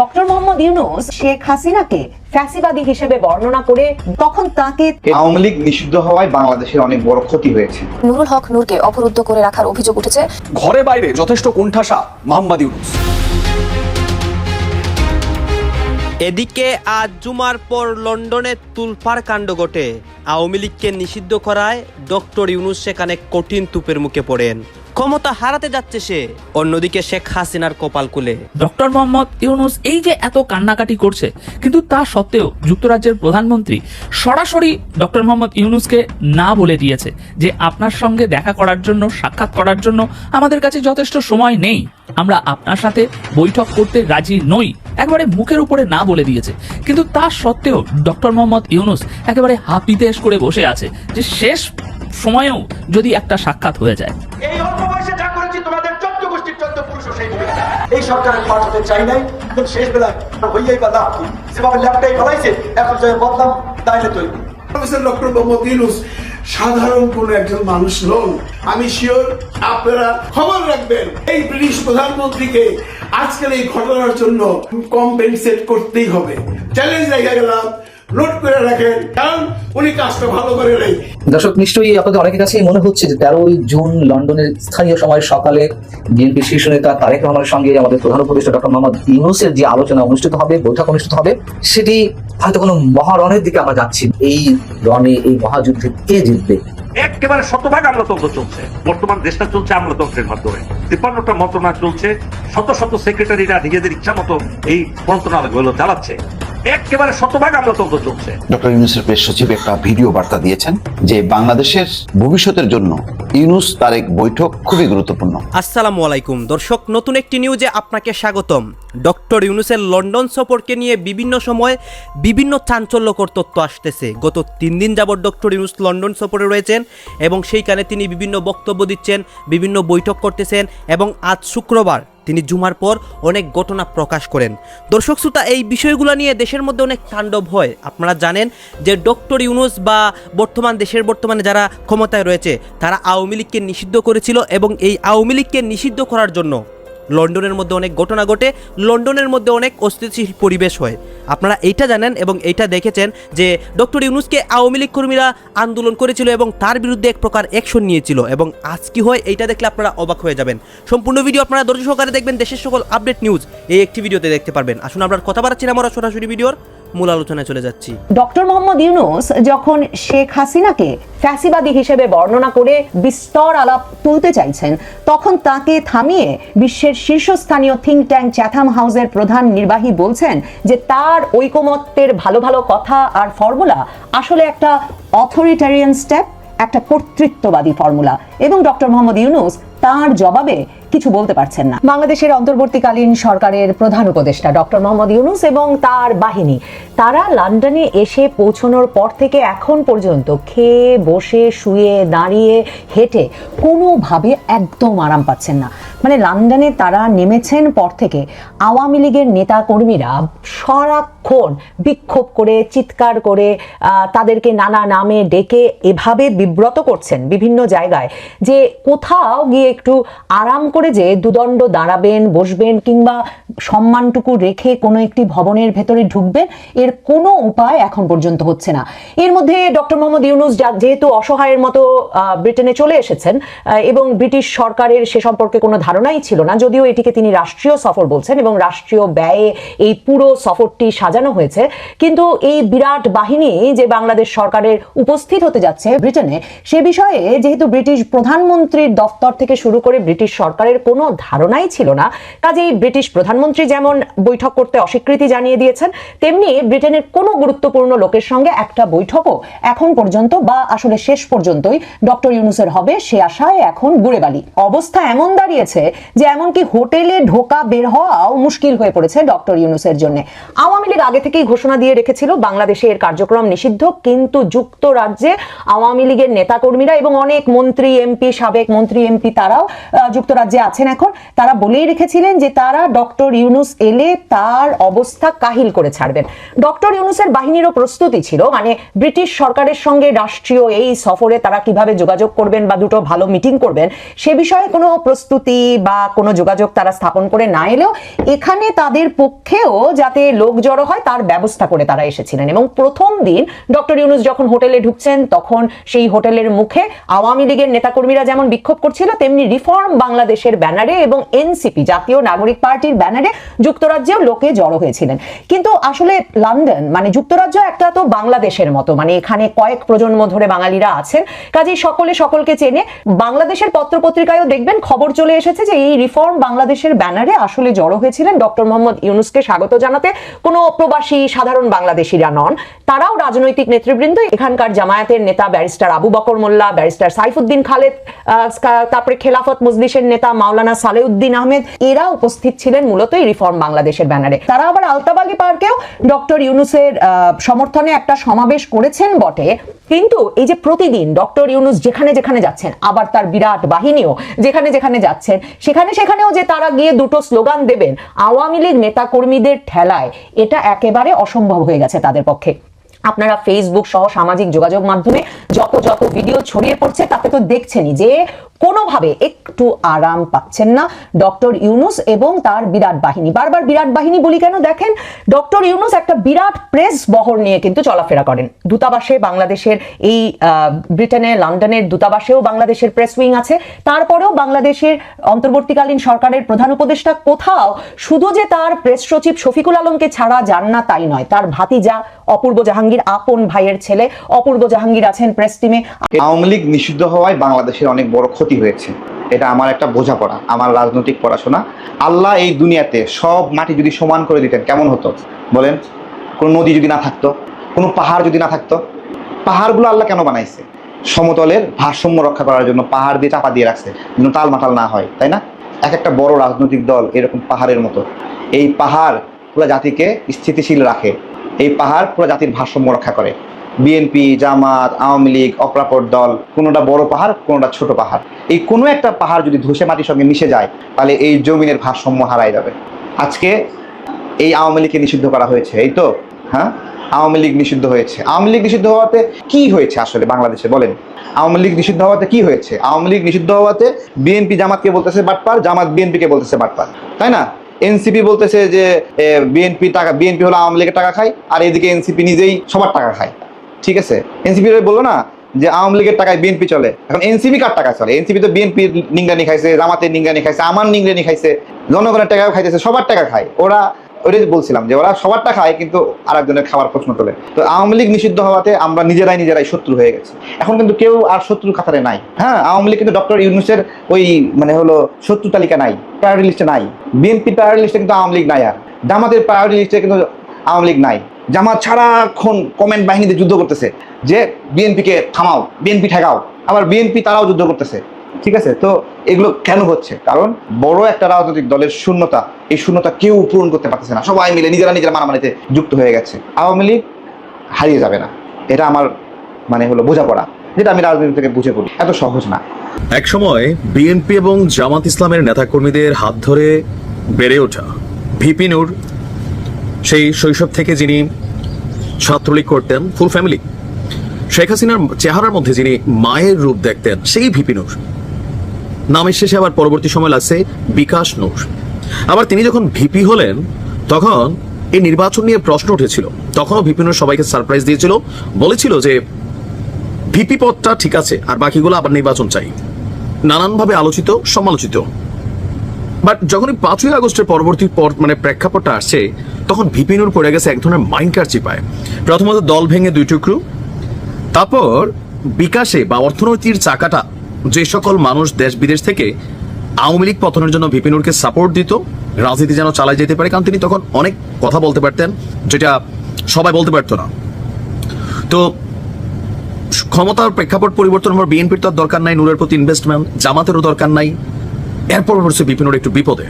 Doctor Muhammad Yunus Sheikh হাসিনাকে ফ্যাসিবাদী হিসেবে বর্ণনা করে তখন তাকে আওয়ামী লীগ নিষিদ্ধ হওয়ায় বাংলাদেশের অনেক বড় ক্ষতি হয়েছে। নুরুল হক নূরকে অবরুদ্ধ করে রাখার অভিযোগ উঠেছে। ঘরে বাইরে যথেষ্ট কোণঠাসা মোহাম্মদ ইউনুস। এদিকে আজ জুমার পর লন্ডনে তুলপার কাণ্ড ঘটে। আওয়ামী লীগকে নিষিদ্ধ করায় ডক্টর ইউনুস সেখানে কঠিন তুপের মুখে পড়েন। ক্ষমতা হারাতে যাচ্ছে সে। অন্যদিকে শেখ হাসিনার কপাল কুলে। ডক্টর মোহাম্মদ ইউনুস এই যে এত কান্নাকাটি করছে কিন্তু তা সত্ত্বেও যুক্তরাজ্যের প্রধানমন্ত্রী সরাসরি ডক্টর মোহাম্মদ ইউনুসকে না বলে দিয়েছে যে আপনার সঙ্গে দেখা করার জন্য সাক্ষাৎ করার জন্য আমাদের কাছে যথেষ্ট সময় নেই। আমরা আপনার সাথে বৈঠক করতে রাজি নই একেবারে মুখের উপরে না বলে দিয়েছে। কিন্তু তা সত্ত্বেও ডক্টর মোহাম্মদ ইউনুস একেবারে হাপিতেশ করে বসে আছে যে শেষ সময়েও যদি একটা সাক্ষাৎ হয়ে যায়। এই সরকারের পাঠ হতে চাই নাই, কিন্তু শেষ বেলায় হইয়াই বা লাভ কি সেভাবে ল্যাপটাই ফেলাইছে, এখন যে বদলাম তাইলে তৈরি। সাধারণ কোন একজন মানুষ নন। আমি শিওর আপনারা খবর রাখবেন, এই ব্রিটিশ প্রধানমন্ত্রীকে আজকের এই ঘটনার জন্য কম্পেনসেট করতেই হবে। চ্যালেঞ্জ রেখে গেলাম নোট করে রাখেন কারণ উনি কাজটা ভালো করে নাই। দর্শক নিশ্চয়ই আপনাদের অনেকের কাছেই মনে হচ্ছে যে তেরোই জুন লন্ডনের স্থানীয় সময় সকালে বিএনপি শীর্ষ নেতা তারেক রহমানের সঙ্গে আমাদের প্রধান উপদেষ্টা ডক্টর মোহাম্মদ ইউনুসের যে আলোচনা অনুষ্ঠিত হবে বৈঠক অনুষ্ঠিত হবে সেটি হয়তো কোনো মহারণের দিকে আমরা যাচ্ছি এই রণে এই মহাযুদ্ধে কে জিতবে? একেবারে শতভাগ আমলাতন্ত্র চলছে। বর্তমান দেশটা চলছে আমলাতন্ত্রের মাধ্যমে। তিপ্পান্নটা মন্ত্রণালয় চলছে শত শত সেক্রেটারিরা নিজেদের ইচ্ছা মতো এই মন্ত্রণালয়গুলো চালাচ্ছে। একেবারে শতভাগ আমলাতন্ত্র চলছে। ডক্টর ইউনুসের প্রেস সচিব একটা ভিডিও বার্তা দিয়েছেন যে বাংলাদেশের ভবিষ্যতের জন্য ইউনুস তারেক বৈঠক খুবই গুরুত্বপূর্ণ। আসসালামু আলাইকুম। দর্শক নতুন একটি নিউজে আপনাকে স্বাগতম। ডক্টর ইউনুসের লন্ডন সফরকে নিয়ে বিভিন্ন সময় বিভিন্ন চাঞ্চল্যকর তথ্য আসতেছে। গত তিন দিন যাবৎ ডক্টর ইউনুস লন্ডন সফরে রয়েছেন এবং সেইখানে তিনি বিভিন্ন বক্তব্য দিচ্ছেন বিভিন্ন বৈঠক করতেছেন এবং আজ শুক্রবার তিনি জুমার পর অনেক ঘটনা প্রকাশ করেন। দর্শক শ্রোতা, এই বিষয়গুলো নিয়ে দেশের মধ্যে অনেক তাণ্ডব হয়। আপনারা জানেন যে ডক্টর ইউনুস বা বর্তমান দেশের বর্তমানে যারা ক্ষমতায় রয়েছে, তারা আওয়ামী লীগকে নিষিদ্ধ করেছিল এবং এই আওয়ামী লীগকে নিষিদ্ধ করার জন্য লন্ডনের মধ্যে অনেক ঘটনা ঘটে, লন্ডনের মধ্যে অনেক অস্থিতিশীল পরিবেশ হয়। আপনারা এইটা জানেন এবং এইটা দেখেছেন যে ডক্টর ইউনুসকে আওয়ামী লীগ কর্মীরা আন্দোলন করেছিল এবং তার বিরুদ্ধে এক প্রকার অ্যাকশন নিয়েছিল এবং আজ কি হয় এইটা দেখলে আপনারা অবাক হয়ে যাবেন। সম্পূর্ণ ভিডিও আপনারা ধৈর্য সহকারে দেখবেন দেশের সকল আপডেট নিউজ এই একটি ভিডিওতে দেখতে পারবেন। আসুন আপনার কথা বাড়াচ্ছি না, আমরা সরাসরি ভিডিওর মূল আলোচনায় চলে যাচ্ছি। ডক্টর মোহাম্মদ ইউনুস যখন শেখ হাসিনাকে ফ্যাসিবাদী হিসেবে বর্ণনা করে বিস্তর আলাপ তুলতে চাইছেন, তখন তাকে থামিয়ে বিশ্বের শীর্ষস্থানীয় থিঙ্ক ট্যাঙ্ক চ্যাথাম হাউসের প্রধান নির্বাহী বলছেন যে তার ঐকমত্যের ভালো ভালো কথা আর ফর্মুলা আসলে একটা অথরিটারিয়ান স্টেপ একটা কর্তৃত্ববাদী ফর্মুলা। এবং ডক্টর মোহাম্মদ ইউনুস তার জবাবে কিছু বলতে পারছেন না। বাংলাদেশের অন্তর্বর্তীকালীন সরকারের প্রধান উপদেষ্টা ডক্টর মোহাম্মদ ইউনুস এবং তার বাহিনী, তারা লন্ডনে এসে পৌঁছানোর পর থেকে এখন পর্যন্ত খেয়ে, বসে, শুয়ে, দাঁড়িয়ে, হেঁটে কোনোভাবে একদম আরাম পাচ্ছেন না। মানে লন্ডনে তারা নেমেছেন পর থেকে আওয়ামী লীগের নেতা কর্মীরা সারাক্ষণ বিক্ষোভ করে, চিৎকার করে তাদেরকে নানা নামে ডেকে এভাবে বিব্রত করছেন বিভিন্ন জায়গায় যে কোথাও গিয়ে একটু আরাম করে যে দুদণ্ড দাঁড়াবেন, বসবেন কিংবা সম্মানটুকু রেখে কোনো একটি ভবনের ভেতরে ঢুকবেন, এর কোনো উপায় এখন পর্যন্ত হচ্ছে না। এর মধ্যে ডক্টর মোহাম্মদ ইউনুস যেহেতু অসহায়ের মতো ব্রিটেনে চলে এসেছেন এবং ব্রিটিশ সরকারের সে সম্পর্কে কোনো ধারণাই ছিল না, যদিও এটিকে তিনি রাষ্ট্রীয় সফর বলছেন এবং রাষ্ট্রীয় ব্যয়ে এই পুরো সফরটি সাজানো হয়েছে। কিন্তু এই বিরাট বাহিনী যে বাংলাদেশ সরকারের উপস্থিত হতে যাচ্ছে ব্রিটেনে, সে বিষয়ে যেহেতু ব্রিটিশ প্রধানমন্ত্রীর দফতর থেকে শুরু করে ব্রিটিশ সরকারের কোনো ধারণাই ছিল না, কাজেই ব্রিটিশ প্রধানমন্ত্রী যেমন বৈঠক করতে অস্বীকৃতি জানিয়ে দিয়েছেন, তেমনি ব্রিটেনের কোনো গুরুত্বপূর্ণ লোকের সঙ্গে একটা বৈঠকও এখন পর্যন্ত বা আসলে শেষ পর্যন্তই ডক্টর ইউনুসের হবে সে আশায় এখন গুড়েবালি। অবস্থা এমন দাঁড়িয়েছে যে এমনকি হোটেলে ঢোকা বের হওয়াও মুশকিল হয়ে পড়েছে ডক্টর ইউনুসের জন্য। আওয়ামী লীগ আগে থেকেই ঘোষণা দিয়ে রেখেছিল বাংলাদেশে এর কার্যক্রম নিষিদ্ধ, কিন্তু যুক্তরাজ্যে আওয়ামী লীগের নেতাকর্মীরা এবং অনেক মন্ত্রী, এমপি, সাবেক মন্ত্রী, এমপি তারাও যুক্তরাজ্যে আছেন এখন। তারা বলেই রেখেছিলেন যে তারা ডক্টর ইউনুস এলে তার অবস্থা কাহিল করে ছাড়বেন। ডক্টর ইউনুসের বাহিনীরও প্রস্তুতি ছিল মানে ব্রিটিশ সরকারের সঙ্গে রাষ্ট্রীয় এই সফরে তারা কীভাবে যোগাযোগ করবেন বা দুটো ভালো মিটিং করবেন, সে বিষয়ে কোনো প্রস্তুতি বা কোনো যোগাযোগ তারা স্থাপন করে না এলেও এখানে তাদের পক্ষেও যাতে লোক জড়ো হয় তার ব্যবস্থা করে তারা এসেছিলেন। এবং প্রথম দিন ডক্টর ইউনুস যখন হোটেলে ঢুকছেন, তখন সেই হোটেলের মুখে আওয়ামী লীগের নেতাকর্মীরা যেমন বিক্ষোভ করছিল, তেমনি রিফর্ম বাংলাদেশের ব্যানারে এবং এনসিপি, জাতীয় নাগরিক পার্টির ব্যানারে যুক্তরাজ্যেও লোকে জড়ো হয়েছিলেন। কিন্তু আসলে লন্ডন মানে যুক্তরাজ্য একটা তো বাংলাদেশের মতো মানে এখানে কয়েক প্রজন্ম ধরে বাঙালিরা আছেন। কাজেই সকলে সকলকে চেনে বাংলাদেশের পত্রপত্রিকায়ও দেখবেন, খবর চলে এসেছে যে এই রিফর্ম বাংলাদেশের ব্যানারে আসলে জড়ো হয়েছিলেন ডক্টর মোহাম্মদ ইউনুসকে স্বাগত জানাতে কোনো প্রবাসী সাধারণ বাংলাদেশিরা নন। তারাও রাজনৈতিক নেতৃবৃন্দ, এখানকার জামায়াতের নেতা ব্যারিস্টার আবু বকর মোল্লা, ব্যারিস্টার সাইফুদ্দিন খালেদ তারপরে খেলাফত মজলিসের নেতা মাওলানা সালেউদ্দিন আহমেদ, এরা উপস্থিত ছিলেন মূলত এই রিফর্ম বাংলাদেশের ব্যানারে। তারা আবার আলতাবাগি পার্কেও ডক্টর ইউনুসের সমর্থনে একটা সমাবেশ করেছেন বটে। কিন্তু এই যে প্রতিদিন ডক্টর ইউনুস যেখানে যেখানে যাচ্ছেন, আবার তার বিরাট বাহিনীও যেখানে যেখানে যাচ্ছেন সেখানে সেখানেও যে তারা গিয়ে দুটো স্লোগান দেবেন, আওয়ামী লীগ নেতাকর্মীদের ঠেলায়, এটা একেবারে অসম্ভব হয়ে গেছে তাদের পক্ষে। আপনারা ফেসবুক সহ সামাজিক যোগাযোগ মাধ্যমে যত যত ভিডিও ছড়িয়ে পড়ছে, তাতে তো দেখছেনই যে কোনোভাবে একটু আরাম পাচ্ছেন না ডক্টর ইউনুস এবং তার বিরাট বাহিনী। বারবার বিরাট বাহিনী বলি কেন দেখেন? ডক্টর ইউনুস একটা বিরাট প্রেস বহর নিয়ে কিন্তু চলাফেরা করেন। দূতাবাসে বাংলাদেশের এই ব্রিটেনে, লন্ডনের দূতাবাসেও বাংলাদেশের প্রেস উইং আছে। তারপরেও বাংলাদেশের অন্তর্বর্তীকালীন সরকারের প্রধান উপদেষ্টা কোথাও শুধু যে তার প্রেস সচিব শফিকুল আলমকে ছাড়া যান না, তাই নয়। তার ভাতিজা অপূর্ব জাহাঙ্গীর আপন ভাইয়ের ছেলে। অপূর্ব জাহাঙ্গীর আছেন প্রেস টিমে আওয়ামী লীগ নিষিদ্ধ হওয়ায় বাংলাদেশের অনেক বড় ক্ষতি হয়েছে। এটা আমার একটা বোঝাপড়া, আমার রাজনৈতিক পড়াশোনা। আল্লাহ এই দুনিয়াতে সব মাটি যদি সমান করে দিতেন, কেমন হতো? বলেন, কোনো নদী যদি না থাকতো, কোনো পাহাড় যদি না থাকতো, পাহাড়গুলো আল্লাহ কেন বানাইছে? সমতলের ভারসাম্য রক্ষা করার জন্য পাহাড় দিয়ে চাপা দিয়ে রাখছে, যেন তাল মাতাল না হয়, তাই না? এক একটা বড় রাজনৈতিক দল এরকম পাহাড়ের মতো। এই পাহাড় পুরো জাতিকে স্থিতিশীল রাখে। এই পাহাড় পুরো জাতির ভারসাম্য রক্ষা করে। বিএনপি, জামাত, আওয়ামী লীগ, অপরাপর দল, কোনোটা বড় পাহাড়, কোনোটা ছোট পাহাড়। এই কোনো একটা পাহাড় যদি ধসে মাটির সঙ্গে মিশে যায়, তাহলে এই জমিনের ভারসাম্য হারায় যাবে। আজকে এই আওয়ামী লীগকে নিষিদ্ধ করা হয়েছে, এই তো? হ্যাঁ? আওয়ামী লীগ নিষিদ্ধ হয়েছে। আওয়ামী লীগ নিষিদ্ধ হওয়াতে কি হয়েছে আসলে বাংলাদেশে, বলেন? আওয়ামী লীগ নিষিদ্ধ হওয়াতে কি হয়েছে? আওয়ামী লীগ নিষিদ্ধ হওয়াতে বিএনপি, জামাতকে বলতেছে বাটপার, জামাত বিএনপিকে বলতেছে বাটপার। তাই না? এনসিপি বলতেছে যে বিএনপি টাকা, বিএনপি হলো আওয়ামী লীগের টাকা খায়, আর এদিকে এনসিপি নিজেই সবার টাকা খায়। ঠিক আছে? এনসিপি বলল না যে, আওয়ামী লীগের টাকায় বিএনপি চলে। এখন এনসিপি কার টাকা চলে? এনসিপি তো বিএনপি নিঙ্গানি খাইছে, জামাতের নিঙ্গানি খাইছে আমার নিংরানি খাইছে, জনগণের টাকাও খাইতেছে, সবার টাকা খায়। ওরা ওইটাই বলছিলাম যে ওরা সবারটা খায়, কিন্তু আরেকজনের খাবার প্রশ্ন তোলে। তো আওয়ামী লীগ নিষিদ্ধ হওয়াতে আমরা নিজেরাই নিজেরাই শত্রু হয়ে গেছি। এখন কিন্তু কেউ আর শত্রুর কাতারে নাই। হ্যাঁ আওয়ামী লীগ কিন্তু ডক্টর ইউনুসের ওই মানে হলো শত্রু তালিকা নাই প্রায়োরিটি লিস্টে নাই। বিএনপি প্রায়োরিটি লিস্টে কিন্তু আওয়ামী লীগ নাই আর। জামাতের প্রায়োরিটি লিস্টে কিন্তু আওয়ামী লীগ নাই। জামাত সারাক্ষণ কমেন্ট বাহিনীতে যুদ্ধ করতেছে যে বিএনপিকে থামাও, বিএনপি ঠেকাও। আবার বিএনপি তারাও যুদ্ধ করতেছে। ঠিক আছে? তো এগুলো কেন হচ্ছে? কারণ বড় একটা রাজনৈতিক দলের শূন্যতা, এই শূন্যতা কেউ পূরণ করতে পারতেছে না। সবাই মিলে নিজেরা নিজেরা মারামারিতে যুক্ত হয়ে গেছে। আওয়ামী লীগ হারিয়ে যাবে না। এটা আমার মানে হলো বোঝাপড়া, যেটা আমি রাজনীতি থেকে বুঝে পড়ি এত সহজ না। এক সময় বিএনপি এবং জামাত ইসলামের নেতাকর্মীদের হাত ধরে বেড়ে ওঠা ভিপি নূর, সেই শৈশব থেকে যিনি ছাত্রলীগ করতেন, ফুল ফ্যামিলি, শেখ হাসিনার চেহারার মধ্যে যিনি মায়ের রূপ দেখতেন, সেই ভিপি নূর। নামের শেষে আবার পরবর্তী সময় লাগছে বিকাশ নূর। আবার তিনি যখন ভিপি হলেন, তখন এই নির্বাচন নিয়ে প্রশ্ন উঠেছিল। তখনও ভিপি নূর সবাইকে সারপ্রাইজ দিয়েছিল। বলেছিল যে, ভিপি পদটা ঠিক আছে, আর বাকিগুলো আবার নির্বাচন চাই। নানানভাবে আলোচিত, সমালোচিত। বাট যখনই পাঁচই আগস্টের পরবর্তী পর মানে প্রেক্ষাপটটা আসছে, তখন ভিপিনুর পড়ে গেছে এক ধরনের মাইন্ডকার চিপায় প্রথমত দল ভেঙে দুই টুকরো। তারপর বিকাশে বা অর্থনীতির চাকাটা যে সকল মানুষ দেশ বিদেশ থেকে আওয়ামী লীগ পতনের জন্য ভিপিনুরকে সাপোর্ট দিত, রাজনীতি যেন চালাই যেতে পারে, কারণ তিনি তখন অনেক কথা বলতে পারতেন যেটা সবাই বলতে পারতো না। তো ক্ষমতার প্রেক্ষাপট পরিবর্তন হওয়ার বিএনপির তো দরকার নাই, নূরের প্রতি ইনভেস্টমেন্ট জামাতেরও দরকার নাই। এরপর হচ্ছে বিপিনুর একটু বিপদে।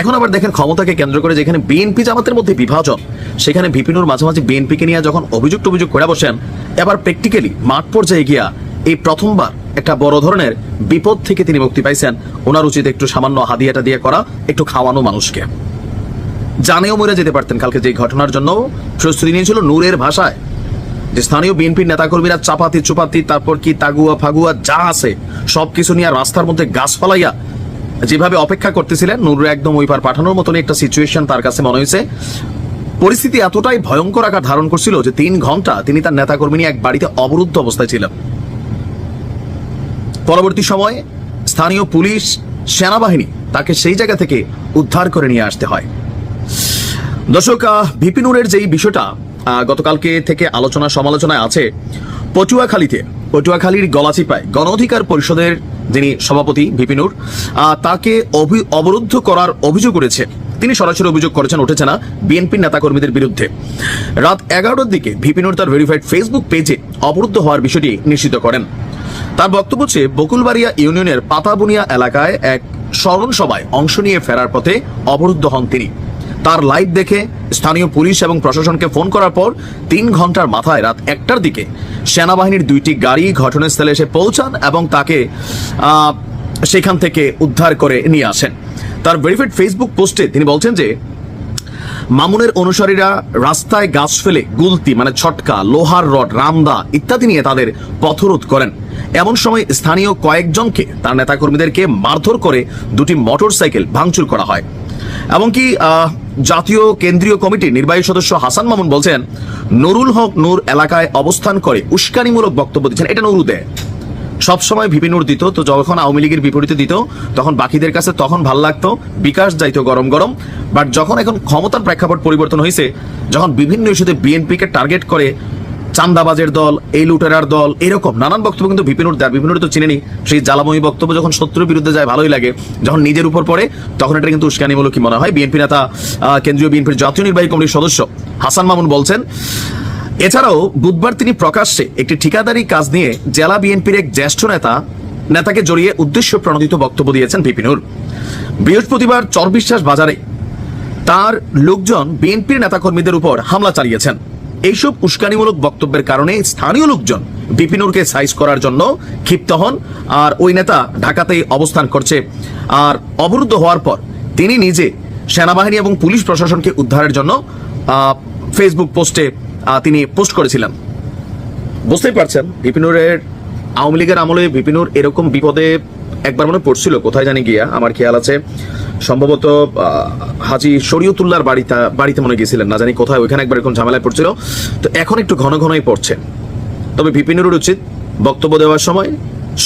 এখন আবার দেখেন ক্ষমতাকে কেন্দ্র করে যেখানে বিএনপি জামাতের মধ্যে বিভাজন, সেখানে ভিপিনুর মাঝামাঝি বিএনপিকে নিয়ে যখন অভিযোগ টভিযোগ করে বসেন, এবার প্র্যাকটিক্যালি মাঠ পর্যায়ে গিয়া এই প্রথমবার একটা বড় ধরনের বিপদ থেকে তিনি মুক্তি পাইছেন। ওনার উচিত একটু সামান্য হাদিয়াটা দিয়ে করা, একটু খাওয়ানো মানুষকে। জানেও মরে যেতে পারতেন কালকে যে ঘটনার জন্য প্রস্তুতি নিয়েছিল নূরের ভাষায়। যে স্থানীয় বিএনপির নেতাকর্মীরা চাপাতি চুপাতি, তারপর কি তাগুয়া ফাগুয়া যা আছে, সবকিছু নিয়ে রাস্তার মধ্যে গাছ ফালাইয়া যেভাবে অপেক্ষা করতেছিলেন নূর একদম ওই পার পাঠানোর মতন একটা সিচুয়েশন তার কাছে মনে হয়েছে। পরিস্থিতি এতটাই ভয়ঙ্কর আকার ধারণ করছিল যে তিন ঘণ্টা তিনি তার নেতাকর্মী নিয়ে এক বাড়িতে অবরুদ্ধ অবস্থায় ছিলেন। পরবর্তী সময়ে স্থানীয় পুলিশ সেনাবাহিনী তাকে সেই জায়গা থেকে উদ্ধার করে নিয়ে আসতে হয়। দর্শক আহ, বিপিনুরের যেই বিষয়টা গতকালকে থেকে আলোচনা সমালোচনায় আছে পটুয়াখালীতে। পটুয়াখালীর গলাচিপায় গণ অধিকার পরিষদের যিনি সভাপতি বিপিনুর আহ, তাকে অবরুদ্ধ করার অভিযোগ উঠেছে। তিনি সরাসরি অভিযোগ করেছেন উঠেছে না বিএনপির নেতাকর্মীদের বিরুদ্ধে। রাত এগারোটার দিকে ভিপিনুর তার ভেরিফাইড ফেসবুক পেজে অবরুদ্ধ হওয়ার বিষয়টি নিশ্চিত করেন। তার বক্তব্য হচ্ছে, বকুলবাড়িয়া ইউনিয়নের পাতাবুনিয়া এলাকায় এক স্মরণ সভায় অংশ নিয়ে ফেরার পথে অবরুদ্ধ হন তিনি। তার লাইভ দেখে স্থানীয় পুলিশ এবং প্রশাসনকে ফোন করার পর তিন ঘণ্টার মাথায় রাত একটার দিকে সেনাবাহিনীর দুইটি গাড়ি ঘটনাস্থলে এসে পৌঁছান এবং তাকে সেখান থেকে উদ্ধার করে নিয়ে আসেন। তার ভেরিফাইড ফেসবুক পোস্টে তিনি বলছেন যে, মামুনের অনুসারীরা রাস্তায় গাছ ফেলে গুলতি মানে ছটকা, লোহার রড, রামদা ইত্যাদি নিয়ে তাদের পথরোধ করেন। এমন সময় স্থানীয় কয়েকজনকে তার নেতাকর্মীদেরকে মারধর করে দুটি মোটরসাইকেল ভাঙচুর করা হয়। এমনকি জাতীয় কেন্দ্রীয় কমিটির নির্বাহী সদস্য হাসান মামুন বলছেন, নুরুল হক নূর এলাকায় অবস্থান করে উস্কানিমূলক বক্তব্য দিচ্ছেন। এটা নুরু দেয় সবসময় ভিপিনুর দিত, তো যখন আওয়ামী লীগের বিপরীতে দিত, তখন বাকিদের কাছে তখন ভালো লাগতো, বিকাশ যাইতো গরম গরম। বাট যখন এখন ক্ষমতার প্রেক্ষাপট পরিবর্তন হয়েছে যখন বিভিন্ন ইস্যুতে বিএনপিকে টার্গেট করে চান্দাবাজের দল, এই লুটেরার দল, এরকম নানান বক্তব্য কিন্তু বিপিনুর দেয় বিপিনুর তো চিনেনি, সেই জ্বালাময়ী বক্তব্য যখন শত্রুর বিরুদ্ধে যায়, ভালোই লাগে। যখন নিজের উপর পড়ে, তখন এটা কিন্তু উস্কানিমূলক মনে হয়। বিএনপি নেতা কেন্দ্রীয় বিএনপির জাতীয় নির্বাহী কমিটির সদস্য হাসান মামুন বলছেন, এছাড়াও বুধবার তিনি প্রকাশ্যে একটি ঠিকাদারি কাজ নিয়ে জেলা বিএনপির এক জ্যেষ্ঠ নেতা, নেতাকে জড়িয়ে উদ্দেশ্য প্রণোদিত বক্তব্য দিয়েছেন বিপিনুর বৃহস্পতিবার চরবিশ্বাস বাজারে তার লোকজন বিএনপির নেতাকর্মীদের উপর হামলা চালিয়েছেন। এইসব উস্কানিমূলক বক্তব্যের কারণে স্থানীয় লোকজন বিপিনুরকে সাইজ করার জন্য ক্ষিপ্ত হন আর ওই নেতা ঢাকাতেই অবস্থান করছে। আর অবরুদ্ধ হওয়ার পর তিনি নিজে সেনাবাহিনী এবং পুলিশ প্রশাসনকে উদ্ধারের জন্য ফেসবুক পোস্টে তিনি পোস্ট করেছিলেন। বুঝতেই পারছেন, বিপিনুরের আওয়ামী লীগের আমলে বিপিনুর এরকম বিপদে একবার মনে পড়ছিল, কোথায় জানি গিয়া, আমার খেয়াল আছে। সম্ভবত হাজি শরীয়তুল্লাহর বাড়িতে বাড়িতে মনে গেছিলেন, না জানি কোথায়, ওইখানে একবার এরকম ঝামেলায় পড়ছিল। তো এখন একটু ঘন ঘনই পড়ছে। তবে বিপিনুরের উচিত বক্তব্য দেওয়ার সময়,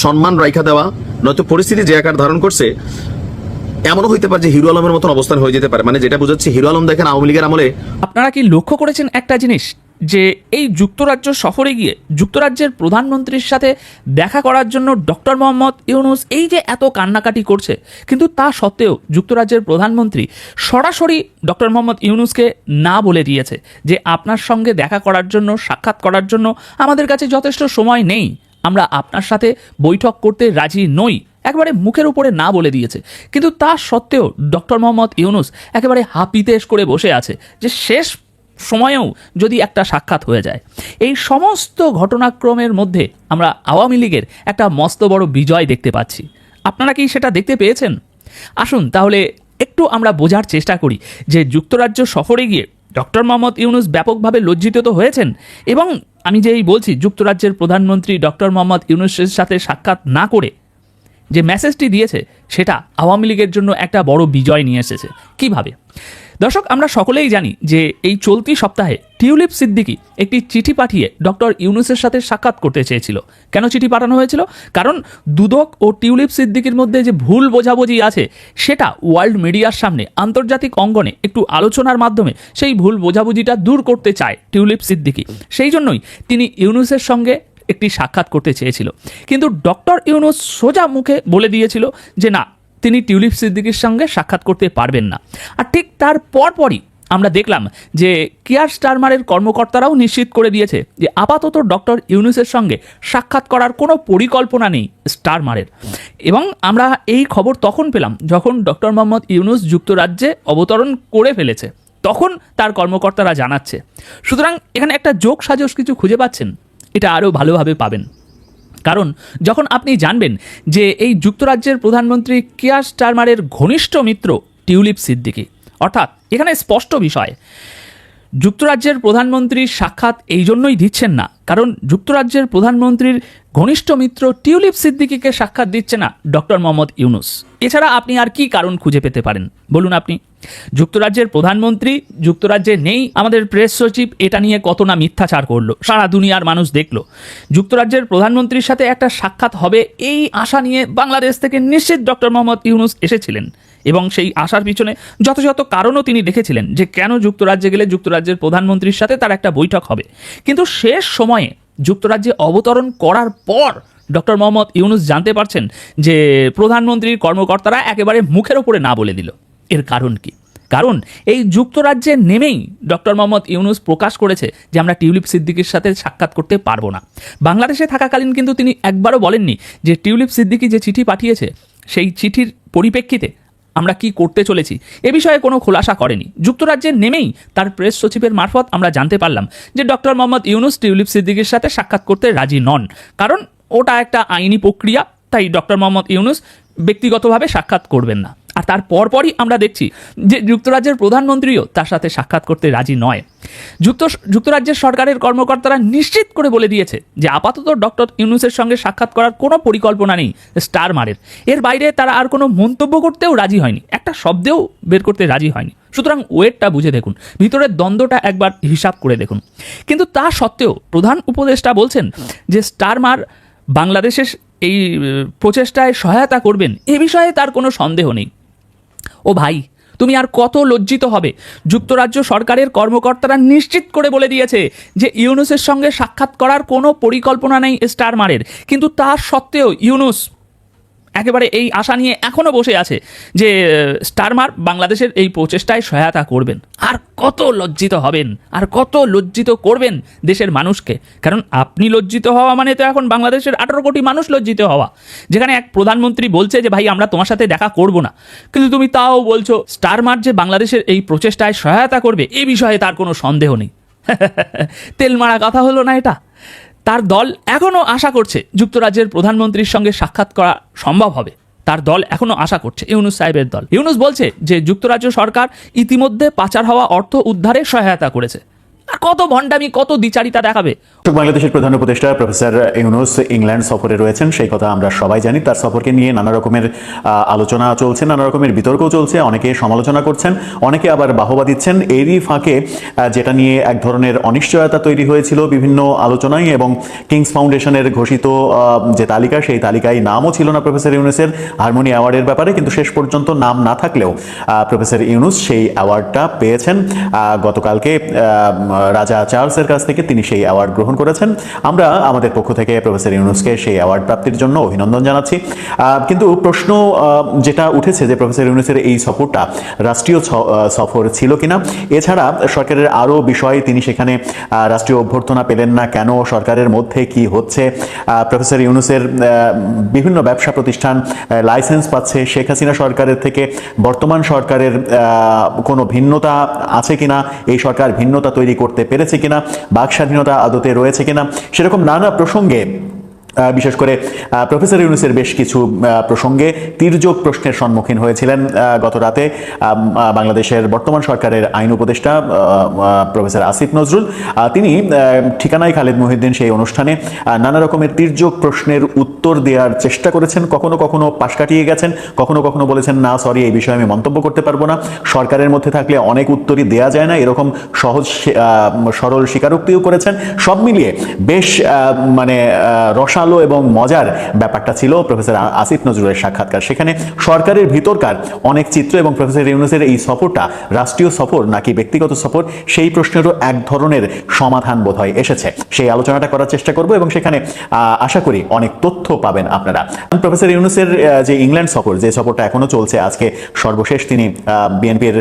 সম্মান রাইখা দেওয়া, নয়তো পরিস্থিতি যে আকার ধারণ করছে, এমনও হইতে পারে যে হিরো আলমের মতন অবস্থান হয়ে যেতে পারে। মানে যেটা বোঝাচ্ছে, হিরো আলম দেখেন আওয়ামী লীগের আমলে আপনারা কি লক্ষ্য করেছেন একটা জিনিস? যে এই যুক্তরাজ্য সফরে গিয়ে যুক্তরাজ্যের প্রধানমন্ত্রীর সাথে দেখা করার জন্য ডক্টর মোহাম্মদ ইউনুস এই যে এত কান্নাকাটি করছে, কিন্তু তা সত্ত্বেও যুক্তরাজ্যের প্রধানমন্ত্রী সরাসরি ডক্টর মোহাম্মদ ইউনুসকে না বলে দিয়েছে যে আপনার সঙ্গে দেখা করার জন্য, সাক্ষাৎ করার জন্য আমাদের কাছে যথেষ্ট সময় নেই। আমরা আপনার সাথে বৈঠক করতে রাজি নই। একেবারে মুখের উপরে না বলে দিয়েছে। কিন্তু তা সত্ত্বেও ডক্টর মোহাম্মদ ইউনুস একেবারে হাপিতেশ করে বসে আছে যে শেষ সময়েও যদি একটা সাক্ষাৎ হয়ে যায়। এই সমস্ত ঘটনাক্রমের মধ্যে আমরা আওয়ামী লীগের একটা মস্ত বড় বিজয় দেখতে পাচ্ছি। আপনারা কি সেটা দেখতে পেয়েছেন? আসুন তাহলে একটু আমরা বোঝার চেষ্টা করি যে যুক্তরাজ্য সফরে গিয়ে ডক্টর মোহাম্মদ ইউনুস ব্যাপকভাবে লজ্জিত তো হয়েছেন এবং আমি যেই বলছি যুক্তরাজ্যের প্রধানমন্ত্রী ডক্টর মোহাম্মদ ইউনুসের সাথে সাক্ষাৎ না করে যে মেসেজটি দিয়েছে সেটা আওয়ামী লীগের জন্য একটা বড় বিজয় নিয়ে এসেছে। কীভাবে? দর্শক, আমরা সকলেই জানি যে এই চলতি সপ্তাহে টিউলিপ সিদ্দিকি একটি চিঠি পাঠিয়ে ডক্টর ইউনুসের সাথে সাক্ষাৎ করতে চেয়েছিল। কেন চিঠি পাঠানো হয়েছিল? কারণ দুদক ও টিউলিপ সিদ্দিকির মধ্যে যে ভুল বোঝাবুঝি আছে, সেটা ওয়ার্ল্ড মিডিয়ার সামনে আন্তর্জাতিক অঙ্গনে একটু আলোচনার মাধ্যমে সেই ভুল বোঝাবুঝিটা দূর করতে চায় টিউলিপ সিদ্দিকি। সেই জন্যই তিনি ইউনুসের সঙ্গে একটি সাক্ষাৎ করতে চেয়েছিল। কিন্তু ডক্টর ইউনুস সোজা মুখে বলে দিয়েছিল যে, না তিনি টিউলিপ সিদ্দিকির সঙ্গে সাক্ষাৎ করতে পারবেন না। আর ঠিক তার পরপরই আমরা দেখলাম যে কেয়ার স্টারমারের কর্মকর্তারাও নিশ্চিত করে দিয়েছে যে আপাতত ডক্টর ইউনুসের সঙ্গে সাক্ষাৎ করার কোনো পরিকল্পনা নেই স্টারমারের। এবং আমরা এই খবর তখন পেলাম যখন ডক্টর মোহাম্মদ ইউনুস যুক্তরাজ্যে অবতরণ করে ফেলেছে। তখন তার কর্মকর্তারা জানাচ্ছে। সুতরাং এখানে একটা যোগ সাজস কিছু খুঁজে পাচ্ছেন। এটা আরও ভালোভাবে পাবেন। কারণ যখন আপনি জানবেন যে এই যুক্তরাজ্যের প্রধানমন্ত্রী কেয়ার স্টারমারের ঘনিষ্ঠ মিত্র টিউলিপ সিদ্দিকি, অর্থাৎ এখানে স্পষ্ট বিষয়, যুক্তরাজ্যের প্রধানমন্ত্রী সাক্ষাৎ এই জন্যই দিচ্ছেন না। কারণ যুক্তরাজ্যের প্রধানমন্ত্রীর ঘনিষ্ঠ মিত্র টিউলিপ সিদ্দিকিকে সাক্ষাৎ দিচ্ছে না ডক্টর মোহাম্মদ ইউনুস। এছাড়া আপনি আর কি কারণ খুঁজে পেতে পারেন? বলুন আপনি। যুক্তরাজ্যের প্রধানমন্ত্রী, যুক্তরাজ্যে নেই আমাদের প্রেস সচিব, এটা নিয়ে কত না মিথ্যাচার করল, সারা দুনিয়ার মানুষ দেখল। যুক্তরাজ্যের প্রধানমন্ত্রীর সাথে একটা সাক্ষাৎ হবে, এই আশা নিয়ে বাংলাদেশ থেকে নিশ্চিত ডক্টর মোহাম্মদ ইউনুস এসেছিলেন। এবং সেই আসার পিছনে যথাযথ কারণও তিনি দেখেছিলেন যে কেন যুক্তরাজ্যে গেলে যুক্তরাজ্যের প্রধানমন্ত্রীর সাথে তার একটা বৈঠক হবে। কিন্তু শেষ সময়ে যুক্তরাজ্যে অবতরণ করার পর ডক্টর মোহাম্মদ ইউনুস জানতে পারছেন যে প্রধানমন্ত্রীর কর্মকর্তারা একেবারে মুখের ওপরে না বলে দিল। এর কারণ কি? কারণ এই যুক্তরাজ্যে নেমেই ডক্টর মোহাম্মদ ইউনুস প্রকাশ করেছে যে আমরা টিউলিপ সিদ্দিকির সাথে সাক্ষাৎ করতে পারব না। বাংলাদেশে থাকাকালীন কিন্তু তিনি একবারও বলেননি যে টিউলিপ সিদ্দিকি যে চিঠি পাঠিয়েছে, সেই চিঠির পরিপ্রেক্ষিতে আমরা কি করতে চলেছি? এ বিষয়ে কোনো খোলাসা করেনি। যুক্তরাজ্যে নেমেই তার প্রেস সচিবের মারফত আমরা জানতে পারলাম যে ডক্টর মোহাম্মদ ইউনুস টিউলিপ সিদ্দিকির সাথে সাক্ষাৎ করতে রাজি নন। কারণ ওটা একটা আইনি প্রক্রিয়া, তাই ডক্টর মোহাম্মদ ইউনুস ব্যক্তিগতভাবে সাক্ষাৎ করবেন না। আর তার পরপরই আমরা দেখছি যে যুক্তরাজ্যের প্রধানমন্ত্রীও তার সাথে সাক্ষাৎ করতে রাজি নয়। যুক্ত, যুক্তরাজ্যের সরকারের কর্মকর্তারা নিশ্চিত করে বলে দিয়েছে যে আপাতত ডক্টর ইউনুসের সঙ্গে সাক্ষাৎ করার কোনো পরিকল্পনা নেই স্টার মারের। এর বাইরে তারা আর কোনো মন্তব্য করতেও রাজি হয়নি। একটা শব্দেও বের করতে রাজি হয়নি। সুতরাং ওয়েটটা বুঝে দেখুন। ভিতরের দ্বন্দ্বটা একবার হিসাব করে দেখুন। কিন্তু তা সত্ত্বেও প্রধান উপদেষ্টা বলছেন যে স্টারমার বাংলাদেশের এই প্রচেষ্টায় সহায়তা করবেন এ বিষয়ে তার কোনো সন্দেহ নেই। ও ভাই, তুমি আর কত লজ্জিত হবে। যুক্তরাজ্য সরকারের কর্মকর্তারা নিশ্চিত করে বলে দিয়েছে যে ইউনুসের সঙ্গে সাক্ষাৎ করার কোনো পরিকল্পনা নেই স্টারমারের। কিন্তু তা সত্ত্বেও ইউনুস একেবারে এই আশা নিয়ে এখনও বসে আছে যে স্টারমার বাংলাদেশের এই প্রচেষ্টায় সহায়তা করবেন। আর কত লজ্জিত হবেন, আর কত লজ্জিত করবেন দেশের মানুষকে। কারণ আপনি লজ্জিত হওয়া মানে তো এখন বাংলাদেশের আঠারো কোটি মানুষ লজ্জিত হওয়া। যেখানে এক প্রধানমন্ত্রী বলছে যে, ভাই, আমরা তোমার সাথে দেখা করব না। কিন্তু তুমি তাও বলছো, স্টারমার যে বাংলাদেশের এই প্রচেষ্টায় সহায়তা করবে, এ বিষয়ে তার কোনো সন্দেহ নেই। তেল মারা কথা হলো না এটা? তার দল এখনও আশা করছে যুক্তরাজ্যের প্রধানমন্ত্রীর সঙ্গে সাক্ষাৎ করা সম্ভব হবে। তার দল এখনও আশা করছে ইউনুস সাহেবের দল। ইউনুস বলছে যে যুক্তরাজ্য সরকার ইতিমধ্যে পাচার হওয়া অর্থ উদ্ধারে সহায়তা করেছে। আর কত ভণ্ডামি, কত দ্বিচারিতা দেখাবে? বাংলাদেশের প্রধান উপদেষ্টা প্রফেসর ইউনুস ইংল্যান্ড সফরে রয়েছেন, সেই কথা আমরা সবাই জানি। তার সফরকে নিয়ে নানা রকমের আলোচনা চলছে, নানা রকমের বিতর্ক চলছে, অনেকে সমালোচনা করছেন, অনেকে আবার বাহবা দিচ্ছেন। এরই ফাঁকে যেটা নিয়ে এক ধরনের অনিশ্চয়তা তৈরি হয়েছিল বিভিন্ন আলোচনায় এবং কিংস ফাউন্ডেশনের ঘোষিত যে তালিকা, সেই তালিকায় নামও ছিল না প্রফেসর ইউনুসের হারমোনি অ্যাওয়ার্ডের ব্যাপারে, কিন্তু শেষ পর্যন্ত নাম না থাকলেও প্রফেসর ইউনুস সেই অ্যাওয়ার্ডটা পেয়েছেন। গতকালকে রাজা চার্লসের কাছ থেকে তিনি সেই অ্যাওয়ার্ড গ্রহণ করেছেন। আমরা আমাদের পক্ষ থেকে প্রফেসর ইউনুসকে সেই অ্যাওয়ার্ড প্রাপ্তির জন্য অভিনন্দন জানাচ্ছি। কিন্তু প্রশ্ন যেটা উঠেছে যে প্রফেসর ইউনুসের এই সফরটা রাষ্ট্রীয় সফর ছিল কিনা, এছাড়া সরকারের আরও বিষয় তিনি সেখানে রাষ্ট্রীয় অভ্যর্থনা পেলেন না কেন, সরকারের মধ্যে কি হচ্ছে প্রফেসর ইউনুসের বিভিন্ন ব্যবসা প্রতিষ্ঠান লাইসেন্স পাচ্ছে, শেখ হাসিনা সরকারের থেকে বর্তমান সরকারের কোনো ভিন্নতা আছে কিনা, এই সরকার ভিন্নতা তৈরি করতে পেরেছে কিনা বাক স্বাধীনতা আদতে রয়েছে কিনা সেরকম নানা প্রসঙ্গে বিশেষ করে প্রফেসর ইউনুসের বেশ কিছু প্রসঙ্গে তির্যক প্রশ্নের সম্মুখীন হয়েছিলেন গত রাতে বাংলাদেশের বর্তমান সরকারের আইন উপদেষ্টা প্রফেসর আসিফ নজরুল। তিনি ঠিকানায় খালেদ মহিউদ্দিন সেই অনুষ্ঠানে নানা রকমের তির্যক প্রশ্নের উত্তর দেওয়ার চেষ্টা করেছেন। কখনো কখনো পাশ কাটিয়ে গেছেন, কখনো কখনো বলেছেন, না সরি এই বিষয়ে আমি মন্তব্য করতে পারব না। সরকারের মধ্যে থাকলে অনেক উত্তরই দেয়া যায় না। এরকম সহজ সরল স্বীকারোক্তিও করেছেন। সব মিলিয়ে বেশ মানে রসাল রসালো এবং মজার ব্যাপারটা ছিল প্রফেসর আসিফ নজরুলের সাক্ষাৎকার। সেখানে সরকারের ভিতরকার অনেক চিত্র এবং প্রফেসর ইউনুসের এই সফরটা রাষ্ট্রীয় সফর নাকি ব্যক্তিগত সফর সেই প্রশ্নেরও এক ধরনের সমাধান বোধ হয় এসেছে। সেই আলোচনাটা করার চেষ্টা করব এবং সেখানে আশা করি অনেক তথ্য পাবেন আপনারা। প্রফেসর ইউনুসের যে ইংল্যান্ড সফর যে সফরটা এখনও চলছে আজকে সর্বশেষ তিনি বিএনপির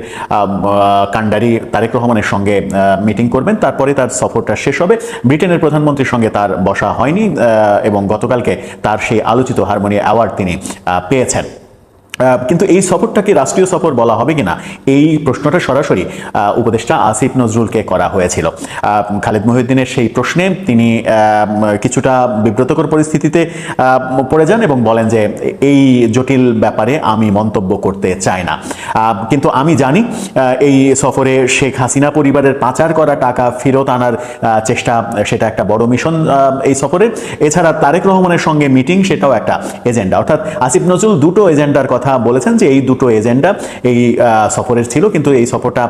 কান্ডারি তারেক রহমানের সঙ্গে মিটিং করবেন। তারপরে তার সফরটা শেষ হবে। ব্রিটেনের প্রধানমন্ত্রীর সঙ্গে তার বসা হয়নি আহ, এবং গতকালকে তার সেই আলোচিত হারমোনিয়া অ্যাওয়ার্ড তিনি পেয়েছেন। কিন্তু এই সফরটাকে রাষ্ট্রীয় সফর বলা হবে কিনা, এই প্রশ্নটা সরাসরি উপদেষ্টা আসিফ নজরুলকে করা হয়েছিল। খালেদ মহিউদ্দিনের সেই প্রশ্নে তিনি কিছুটা বিব্রতকর পরিস্থিতিতে পড়ে যান এবং বলেন যে, এই জটিল ব্যাপারে আমি মন্তব্য করতে চাই না। কিন্তু আমি জানি এই সফরে শেখ হাসিনা পরিবারের পাচার করা টাকা ফেরত আনার চেষ্টা, সেটা একটা বড় মিশন এই সফরের। এছাড়া তারেক রহমানের সঙ্গে মিটিং, সেটাও একটা এজেন্ডা। অর্থাৎ আসিফ নজরুল দুটো এজেন্ডার কথা বলেছেন যে এই দুটো এজেন্ডা এই সফরের ছিল, কিন্তু এই সফরটা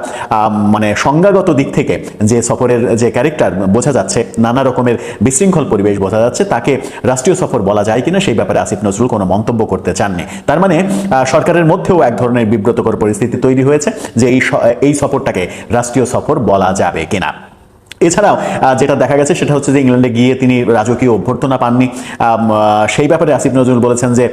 মানে সংজ্ঞাগত দিক থেকে যে সফরের যে ক্যারেক্টার বোঝা যাচ্ছে, নানা রকমের বিশৃঙ্খল পরিবেশ বোঝা যাচ্ছে, তাকে রাষ্ট্রীয় সফর বলা যায় কিনা সেই ব্যাপারে আসিফ নজরুল কোনো মন্তব্য করতে চাননি। তার মানে সরকারের মধ্যেও এক ধরনের বিব্রতকর পরিস্থিতি তৈরি হয়েছে যে এই এই সফরটাকে রাষ্ট্রীয় সফর বলা যাবে কিনা। এছাড়াও যেটা দেখা গেছে সেটা হচ্ছে যে ইংল্যান্ডে গিয়ে তিনি রাজকীয় অভ্যর্থনা পাননি। সেই ব্যাপারে আসিফ নজরুল বলেছেন যে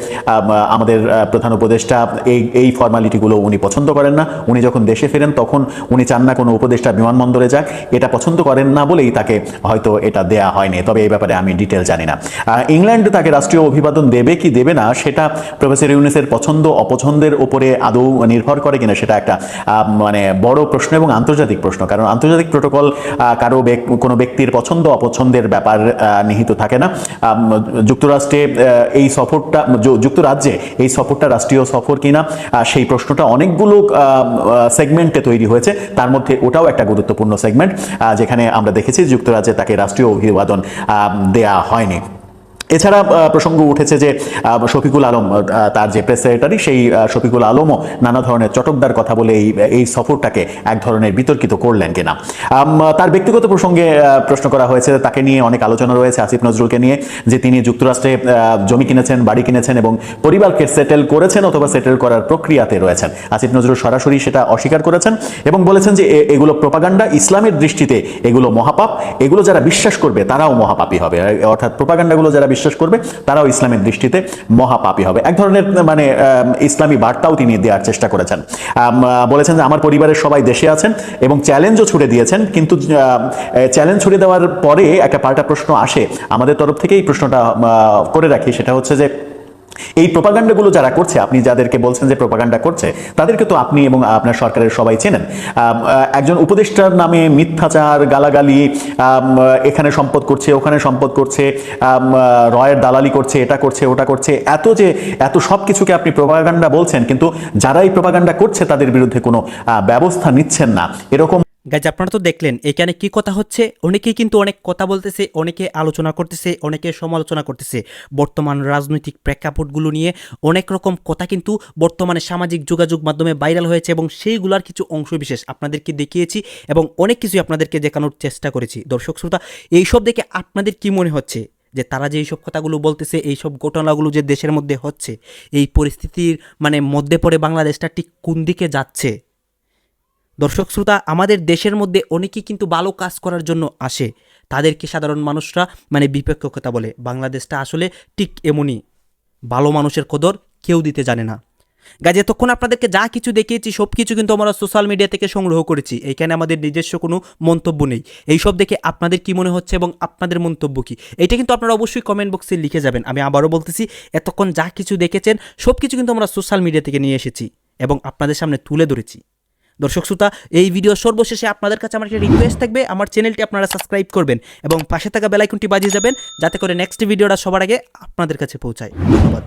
আমাদের প্রধান উপদেষ্টা এই এই ফর্মালিটিগুলো উনি পছন্দ করেন না। উনি যখন দেশে ফেরেন, তখন উনি চান না কোনো উপদেষ্টা বিমানবন্দরে যাক। এটা পছন্দ করেন না বলেই তাকে হয়তো এটা দেয়া হয়নি। তবে এই ব্যাপারে আমি ডিটেল জানি না। ইংল্যান্ড তাকে রাষ্ট্রীয় অভিবাদন দেবে কি দেবে না, সেটা প্রফেসর ইউনিসের পছন্দ, অপছন্দের উপরে আদৌ নির্ভর করে কিনা, সেটা একটা মানে বড় প্রশ্ন এবং আন্তর্জাতিক প্রশ্ন। কারণ আন্তর্জাতিক প্রোটোকল কারও কোনো ব্যক্তির পছন্দ, অপছন্দের ব্যাপার নিহিত থাকে না। যুক্তরাষ্ট্রে এই সফরটা যুক্তরাজ্যে এই সফরটা রাষ্ট্রীয় সফর কিনা সেই প্রশ্নটা অনেকগুলো সেগমেন্টে তৈরি হয়েছে। তার মধ্যে ওটাও একটা গুরুত্বপূর্ণ সেগমেন্ট যেখানে আমরা দেখেছি যুক্তরাজ্যে তাকে রাষ্ট্রীয় অভিবাদন দেয়া হয়নি। এছাড়া প্রসঙ্গ উঠেছে যে শফিকুল আলম তার যে প্রেস সেক্রেটারি সেই শফিকুল আলমও নানা ধরনের চটকদার কথা বলে এই এই সফরটাকে এক ধরনের বিতর্কিত করলেন কিনা। তার ব্যক্তিগত প্রসঙ্গে প্রশ্ন করা হয়েছে তাকে নিয়ে অনেক আলোচনা রয়েছে আসিফ নজরুলকে নিয়ে, যে তিনি যুক্তরাষ্ট্রে জমি কিনেছেন, বাড়ি কিনেছেন এবং পরিবারকে সেটেল করেছেন অথবা সেটেল করার প্রক্রিয়াতে রয়েছেন। আসিফ নজরুল সরাসরি সেটা অস্বীকার করেছেন এবং বলেছেন যে এগুলো প্রপাগান্ডা ইসলামের দৃষ্টিতে এগুলো মহাপাপ, এগুলো যারা বিশ্বাস করবে তারাও মহাপাপী হবে। অর্থাৎ প্রপাগান্ডাগুলো যারা বিশ্বাস করবে, তারাও ইসলামের দৃষ্টিতে মহাপাপী হবে। এক ধরনের মানে ইসলামী বার্তাও তিনি দেওয়ার চেষ্টা করেছেন। বলেছেন যে, আমার পরিবারের সবাই দেশে আছেন এবং চ্যালেঞ্জও ছুড়ে দিয়েছেন, কিন্তু চ্যালেঞ্জ ছুড়ে দেওয়ার পরে একটা পাল্টা প্রশ্ন আসে। আমাদের তরফ থেকে এই প্রশ্নটা করে রাখি। সেটা হচ্ছে যে এই প্রপাগান্ডাগুলো যারা করছে, আপনি যাদেরকে বলছেন যে প্রপাগান্ডা করছে, তাদেরকে তো আপনি এবং আপনার সরকারের সবাই চেনেন। একজন উপদেষ্টার নামে মিথ্যাচার, গালাগালি এখানে সম্পদ করছে, ওখানে সম্পদ করছে রয়ের দালালি করছে, এটা করছে, ওটা করছে, এত যে, এত সব কিছুকে আপনি প্রপাগান্ডা বলছেন, কিন্তু যারা এই প্রপাগান্ডা করছে, তাদের বিরুদ্ধে কোনো ব্যবস্থা নিচ্ছেন না। এরকম গাইজ আপনারা তো দেখলেন, এখানে কি কথা হচ্ছে? অনেকেই কিন্তু অনেক কথা বলতেছে, অনেকে আলোচনা করতেছে, অনেকে সমালোচনা করতেছে। বর্তমান রাজনৈতিক প্রেক্ষাপটগুলো নিয়ে অনেক রকম কথা কিন্তু বর্তমানে সামাজিক যোগাযোগ মাধ্যমে ভাইরাল হয়েছে এবং সেইগুলার কিছু অংশ বিশেষ আপনাদেরকে দেখিয়েছি এবং অনেক কিছুই আপনাদেরকে দেখানোর চেষ্টা করেছি। দর্শক, শ্রোতা, এইসব দেখে আপনাদের কি মনে হচ্ছে? যে তারা যে এইসব কথাগুলো বলতেছে, এইসব ঘটনাগুলো যে দেশের মধ্যে হচ্ছে, এই পরিস্থিতির মানে মধ্যে পড়ে বাংলাদেশটা ঠিক কোন দিকে যাচ্ছে? দর্শক শ্রোতা, আমাদের দেশের মধ্যে অনেকেই কিন্তু ভালো কাজ করার জন্য আসে। তাদেরকে সাধারণ মানুষরা মানে বিপক্ষ কথা বলে। বাংলাদেশটা আসলে ঠিক এমনই। ভালো মানুষের কদর কেউ দিতে জানে না। গাছ এতক্ষণ আপনাদেরকে যা কিছু দেখিয়েছি সব কিছু কিন্তু আমরা সোশ্যাল মিডিয়া থেকে সংগ্রহ করেছি। এইখানে আমাদের নিজস্ব কোনো মন্তব্য নেই। এইসব দেখে আপনাদের কি মনে হচ্ছে এবং আপনাদের মন্তব্য কি? এটা কিন্তু আপনারা অবশ্যই কমেন্ট বক্সে লিখে যাবেন। আমি আবারও বলতেছি, এতক্ষণ যা কিছু দেখেছেন সব কিছু কিন্তু আমরা সোশ্যাল মিডিয়া থেকে নিয়ে এসেছি এবং আপনাদের সামনে তুলে ধরেছি। দর্শক শ্রোতা, এই ভিডিও সর্বশেষে আপনাদের কাছে আমার একটা রিকোয়েস্ট থাকবে। আমার চ্যানেলটি আপনারা সাবস্ক্রাইব করবেন এবং পাশে থাকা বেলাইকনটি বাজিয়ে যাবেন যাতে করে নেক্সট ভিডিওটা সবার আগে আপনাদের কাছে পৌঁছায়। ধন্যবাদ।